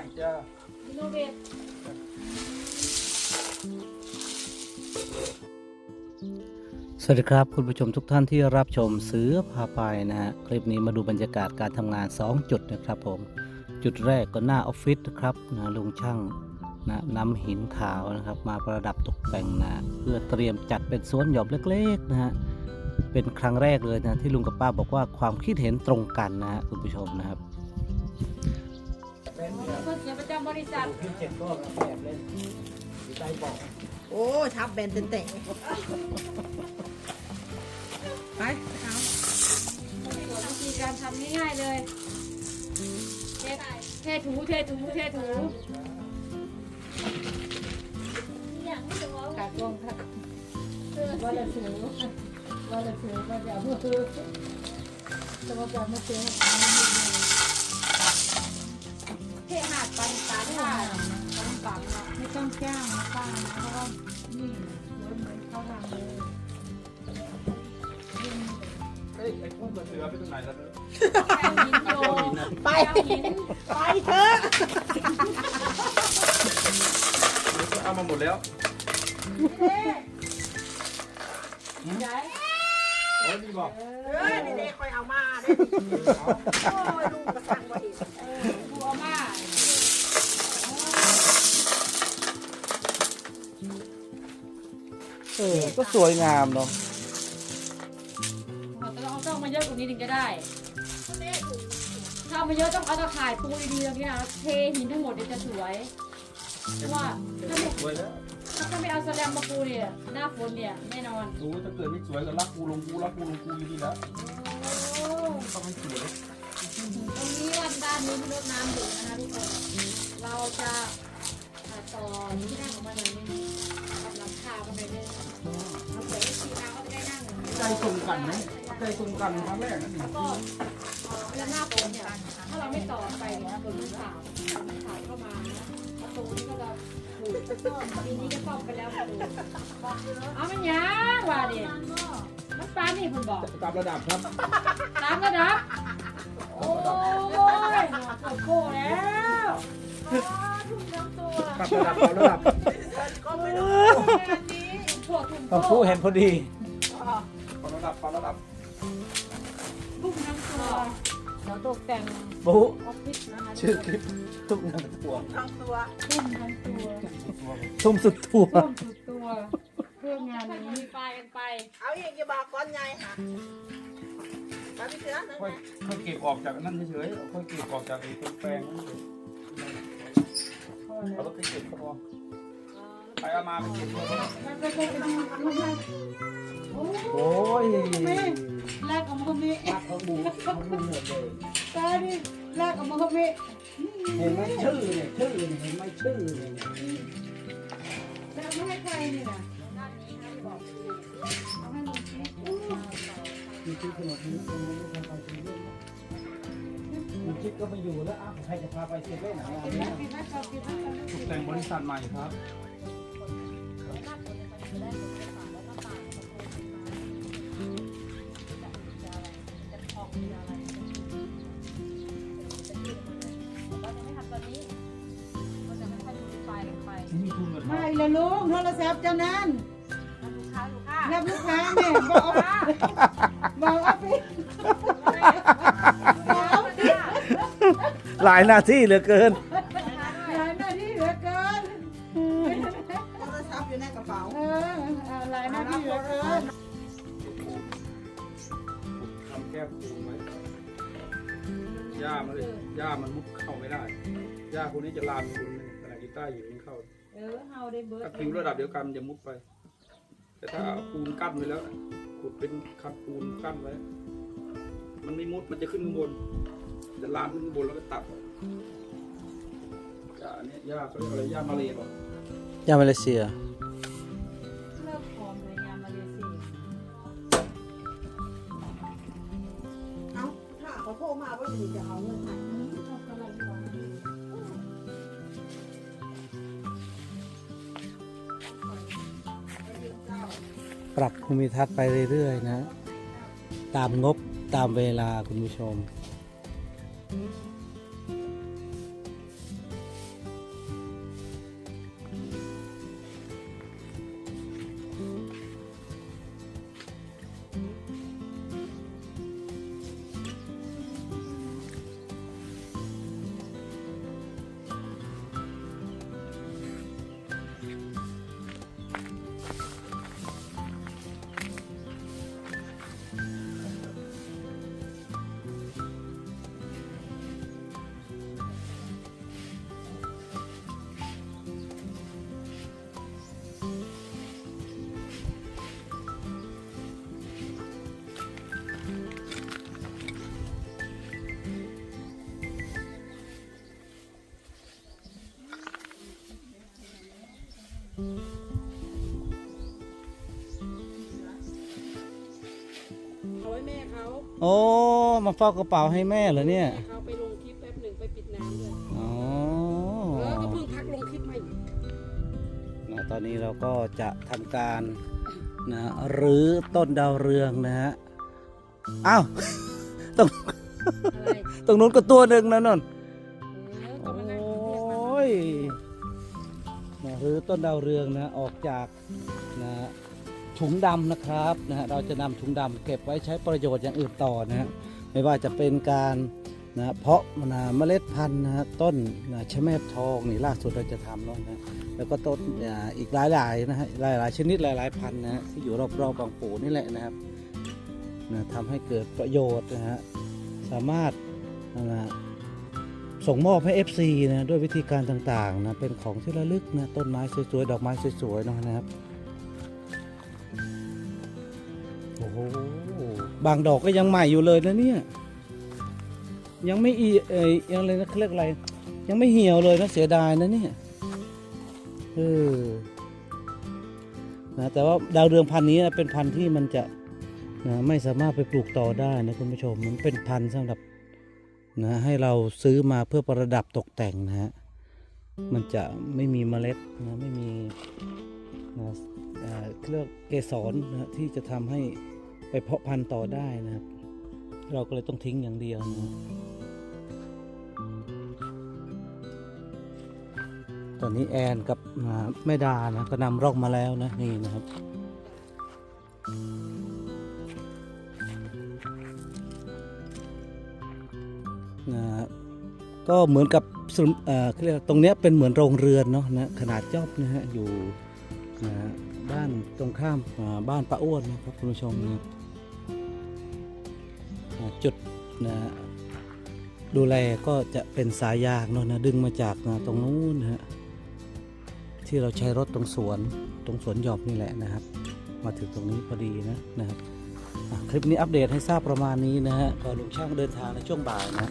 ม่จ้าอินโนเวทสวัสดีครับคุณผู้ชมทุกท่านที่รับชมเสือพาไปนะฮะคลิปนี้มาดูบรรยากาศการทำงาน 2 จุดนะครับผม จุดแรกก็หน้าออฟฟิศนะครับนะลุงช่างนะนำหินขาวนะครับ มาประดับตกแต่งนะเพื่อเตรียมจัดเป็นสวนหย่อมเล็กๆนะฮะเป็นครั้งแรกเลยนะที่ลุงกับป้าบอกว่าความคิดเห็นตรงกันนะฮะคุณผู้ชมนะครับ บริษัทพิเจ็ดก็แบบเล่นอยู่ใต้เบอกโอ้ทับแบนเต็นเตะไปเอาวิธีการทำง่ายๆเลยเทเทถูเทถูเทถูกัดลงค่ะว่าจะถูว่าจะถูว่าจะเอาจะมาจับมาเจอ เทหาดปันตาค่ะปันปังเนาะไม่ต้องจ้างนะป้านะเพราะว่านี่รถเหมือนเขาทำเลยเฮ้ยไอ้พุ่งกับเสือไปตรงไหนแล้วเนี่ยแก้วหินโยไปหินไปเถอะเอามาหมดแล้วใหญ่โอ้ยนี่บอกเออนี่เด็กคอยเอามาได้โอ้ยลูกกระสังไว้อีก เออก็สวยงามเนาะเราต้องเอาต้องมาเยอะกว่านี้ถึงจะได้ ถ้าเอามาเยอะต้องเอาตะข่ายปูดีๆตรงนี้นะเทหินทั้งหมดเดี๋ยวจะสวยเพราะว่าถ้าไม่สวยแล้วถ้าไม่เอาแสลมมาปูเนี่ยหน้าฝนเนี่ยแน่นอนรู้ถ้าเกิดไม่สวยก็รักกูลงกูรักกูลงกูอยู่ดีแล้วโอ้ต้องให้สวยตรงนี้วันด้านนี้มีรดน้ำอยู่นะคะทุกคนเราจะต่อที่นั่งของมันหน่อยนึง ให้ทีมาเขาจะได้นั่งใจตรงกันไหมใจตรงกันครั้งแรกนั่นเองแล้วก็เอ่อเวลาหน้าฝนเนี่ยถ้าเราไม่ต่อไปเนี่ยฝนมันขาวมันขาวเข้ามานะประตูนี้ก็จะถูกซ่อมปีนี้ก็ซ่อมไปแล้วประตูเอามันยังว่าดิมันปานนี่คุณบอกตามระดับครับตามระดับโอ้ยหนวดปวดโก้แล้วตามระดับตามระดับก็ไม่รู้ ปวดถุงพอโก้ผู้เห็นพอดีตามระดับตามระดับทุ่งทั้งตัวเดี๋ยวตกแต่งปุ๊ออฟฟิศนะคะชื่อคลิปตุ้มทั้งตัวทั้งตัวทุ่มทั้งตัวตุ้มสุดตัวทุ่มสุดตัวเพื่องานมันนี้มีไฟกันไป เอาอีกอย่าบอกก้อนใหญ่ค่ะไปพี่เสือนั่นค่อยค่อยเก็บออกจากนั่นเฉยๆค่อยเก็บออกจากไอ้ตรงแปลงนั่นเฉยเอารถไปเก็บก็พอ ไปเอามาไปก็บก็พอแล้วก็จะเป็นลูกแม่โอ้ยลากออกมาเมะรักเขาบูเขาบูหมดเลยตาดิลากออกมาเมะเห็นไหมชื่อเนี่ยชื่อเนี่ยเห็นไหมชื่อเนี่ยแล้วไม่ให้ใครนี่นะด้านนี้นะที่บอกเอาให้ลุงชี้มีชื่อขนมนี้ตรงนี้ทำไปเซเว่นมีจิ๊กก็ไม่อยู่แล้วอ้าวใครจะพาไปเซเว่นอะปิดนะปิดนะปิดนะตกแต่งบริษัทใหม่ครับ ละลุงโทรศัพท์เจ้านั้นรับลูกค้าแม่บอกบอกเอาไปบอกเอาไปหลายหน้าที่เหลือเกิน หลายหน้าที่เหลือเกินโทรศัพท์อยู่ในกระเป๋าเออหลายหน้าที่เหลือเกินทำแก้ปูนไว้หญ้ามันเลยหญ้ามันมุดเข้าไม่ได้หญ้าคนนี้จะลามคนนึงขณะกีต้าร์อยู่มันเข้าเออเฮาได้เบิร์ดถ้าผิวระดับเดียวกันมันจะมุดไป แต่ถ้าเอาปูนกั้นไว้แล้วขุดเป็นคันปูนกั้นไว้ มันไม่มุดมันจะขึ้นข้างบนจะลามขึ้นข้างบนแล้วก็ตัดออกหญ้าเนี่ยหญ้าเขาเรียกอะไรหญ้ามาเลยป่ะยามาเลเซีย เลิกพร้อมเลยงานมาเลเซียเอาถ้าเขาโทรมาว่าอยู่จะเอาเงินไหน ปรับภูมิทัศน์ไปเรื่อยๆนะ ตามงบตามเวลาคุณผู้ชม โอ้มาเฝ้ากระเป๋าให้แม่เหรอเนี่ยเขาไปลงคลิปแป๊บหนึ่งไปปิดน้ำเลยอ๋อเออก็เพิ่งพักลงคลิปมาอยู่นะตอนนี้เราก็จะทำการนะรื้อต้นดาวเรืองนะฮะอ้าวตรงอะไรตรงนู้นก็ตัวหนึ่งนะนนเออก็มานั่งโอเรียกมา้ยนะรื้อต้นดาวเรืองนะออกจากนะ ถุงดำนะครับนะฮะเราจะนำถุงดำเก็บไว้ใช้ประโยชน์อย่างอื่นต่อนะฮะไม่ว่าจะเป็นการนะเพาะนะเมล็ดพันธุ์นะต้นนะชะแมบทองนี่ล่าสุดเราจะทำแล้วนะแล้วก็ต้นอ่าอีกหลายๆนะฮะหลายๆ ชนิดหลายๆพันธุ์นะที่อยู่รอบๆบางปูนี่แหละนะครับนะทำให้เกิดประโยชน์นะฮะสามารถนะส่งมอบให้ FC นะด้วยวิธีการต่างๆนะเป็นของที่ระลึกนะต้นไม้สวยๆดอกไม้สวยๆนะนะครับ บางดอกก็ยังใหม่อยู่เลยนะเนี่ย ยังไม่อีเอยยังเลยนะเรียกอะไร ยังไม่เหี่ยวเลยนะเสียดายนะเนี่ยเออนะแต่ว่าดาวเรืองพันธุ์นี้นะเป็นพันธุ์ที่มันจะนะไม่สามารถไปปลูกต่อได้นะคุณผู้ชมมันเป็นพันธุ์สำหรับนะให้เราซื้อมาเพื่อประดับตกแต่งนะฮะมันจะไม่มีเมล็ดนะไม่มีนะเอ่อเครื่องเกสรนะที่จะทำให้ ไปเพาะพันธุ์ต่อได้นะครับ เราก็เลยต้องทิ้งอย่างเดียวนะตอนนี้แอนกับแม่ดานะก็นำร่องมาแล้วนะนี่นะครับนะก็เหมือนกับเอ่าเรียกตรงเนี้ยเป็นเหมือนโรงเรือนเนาะนะขนาดย่อมนะฮะอยู่นะฮะบ้านตรงข้ามบ้านป้าอ้วนนะครับคุณผู้ชมนะครับ จุดนะดูแลก็จะเป็นสายยางเนาะนะดึงมาจากนะตรงนู้นนะฮะที่เราใช้รถตรงสวนตรงสวนหยอบนี่แหละนะครับ มาถึงตรงนี้พอดีนะนะครับคลิปนี้อัปเดตให้ทราบประมาณนี้นะฮะก็ลุงช่างเดินทางในช่วงบ่ายนะ